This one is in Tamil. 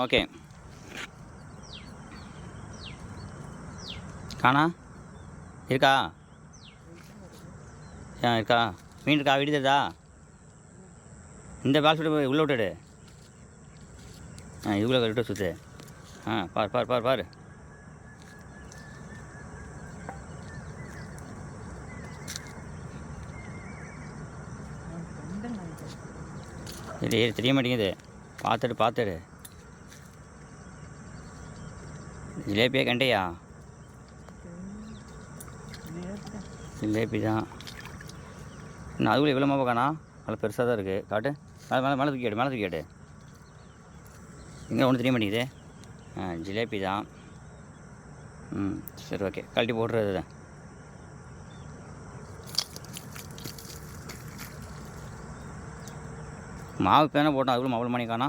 ஓகே. காணா? இருக்கா? ஆ இருக்கா? மீன் இருக்கா விடுதா இந்த பால் சுட்டு உள்ளே விட்டுடு. ஆ இவ்வளோ விட்டு சுற்று ஆ பார் பார் பார் பார். இது தெரிய மாட்டேங்குது. பார்த்துட்டு பார்த்துடு. ஜிலேபியா கண்டையா? ஜிலேபி தான். நான் அதுக்குள்ளே இவ்வளோ மாவு நல்லா பெருசாக தான் இருக்குது காட்டு. மேலே மேலே மேலே தூக்கி மேலே தூக்கி எங்கே ஒன்றும் தெரிய மாட்டேங்குது. ஆ ஜிலேபி தான். ம் சரி ஓகே. கழட்டி போட்டுறது தான் மாவு பேனை போட்டோம் அதுக்குள்ள மாவு மணி காணா?